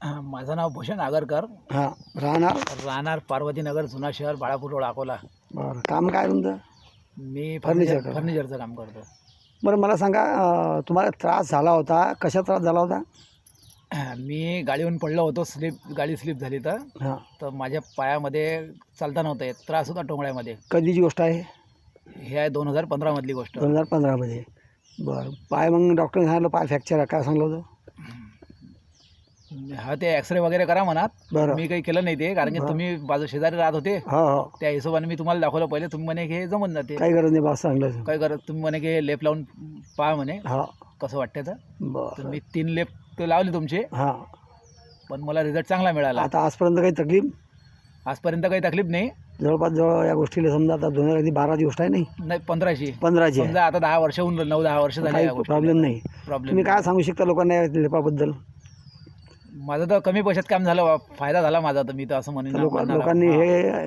माझं नाव भूषण आगरकर. हां राहणार? राहणार पार्वतीनगर जुना शहर बाळापूर रोड अकोला. बरं काम काय तुमचं? मी फर्निचर. फर्निचरचं काम करतो. बरं मला सांगा अं, तुम्हाला त्रास झाला होता? कशा त्रास झाला होता? मी गाडीवरून पडलो होतो स्लिप गाडी स्लिप झाली तर. हां. तर माझ्या पायामध्ये चालता नव्हतं येत त्रास होता टोंगळ्यामध्ये. कधीची गोष्ट आहे? हे आहे दोन हजार पंधरामधली गोष्ट. दोन हजार पंधरामध्ये. बरं पाय मग डॉक्टरने सांगितलं पाय फ्रॅक्चर आहे काय सांगलं होतं? हा ते एक्सरे वगैरे करा म्हणत बरं. मी काही केलं नाही ते कारण की बरं. तुम्ही बाजू शेजारी राहत होते. हो हो. त्या हिशोबाने मी तुम्हाला दाखवलं पहिले. तुम्ही म्हणे की हे जमून जाते काही गरज नाही बस चांगलं काय करत तुम्ही म्हणे की हे लेप लावून पहा म्हणे. हा. कसं वाटते तर. तर बरं मी तीन लेप तर लावले तुमचे. हां. पण मला रिझल्ट चांगला मिळाला. आता आजपर्यंत काही तकलीफ? आजपर्यंत काही तकलीफ नाही. जवळपास जवळ या गोष्टीला समजा आता दोन हजार बाराची गोष्ट आहे नाही? नाही पंधराशे. पंधराची आहे समजा आता दहा वर्ष होऊन नऊ दहा वर्ष झाले काही. प्रॉब्लेम नाही. प्रॉब्लेम तुम्ही काय सांगू शकता लोकांना या लेपाबद्दल? माझं तर कमी पैशात काम झालं बा. फायदा झाला माझा तर मी तर असं म्हणेन लोक. लोकांनी हा.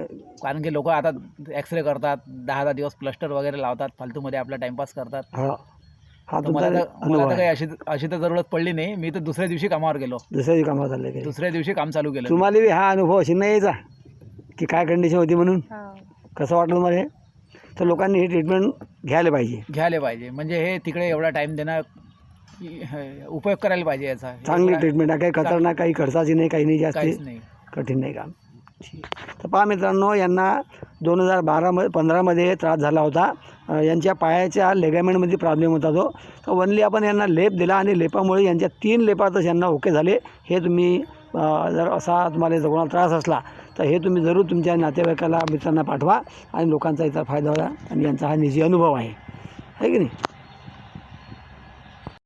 कारण की लोक आता एक्सरे करतात दहा दहा दिवस प्लस्टर वगैरे लावतात फालतूमध्ये आपला टाइमपास करतात. हा. हा तर तुमचा मला तर मला अनुभव तर काही आहे अशी अशी तर जरूरत पडली नाही. मी तर दुसऱ्या दिवशी कामावर गेलो. दुसऱ्या कामात चालले काही दुसऱ्या दिवशी काम चालू केलं. तुम्हाला बी हा अनुभव अशी नाही यायचा की काय कंडिशन होती म्हणून. कसं वाटलं तुम्हाला हे? तर लोकांनी ही ट्रीटमेंट घ्यायला पाहिजे. घ्यायला पाहिजे. म्हणजे हे तिकडे एवढा टाइम देणं उपयोग करायला पाहिजे याचा. चांगली ट्रीटमेंट आहे. काही खतरनाक काही खर्चाची नाही काही नाही जास्त. नाही. कठीण नाही काम. ठीक. तर पहा मित्रांनो यांना दोन हजार बारामध्ये पंधरामध्ये त्रास झाला होता. अ, यांच्या पायाच्या लेगामेंटमध्ये प्रॉब्लेम होता तो. तर वनली आपण यांना लेप दिला आणि लेपामुळे यांच्या तीन लेपातच यांना ओके झाले. हे तुम्ही अ, जर असा तुम्हाला जर कोणाला त्रास असला तर हे तुम्ही जरूर तुमच्या नातेवाईकाला मित्रांना पाठवा आणि लोकांचा इतर फायदा होईल आणि यांचा हा निजी अनुभव आहे. है की नाही?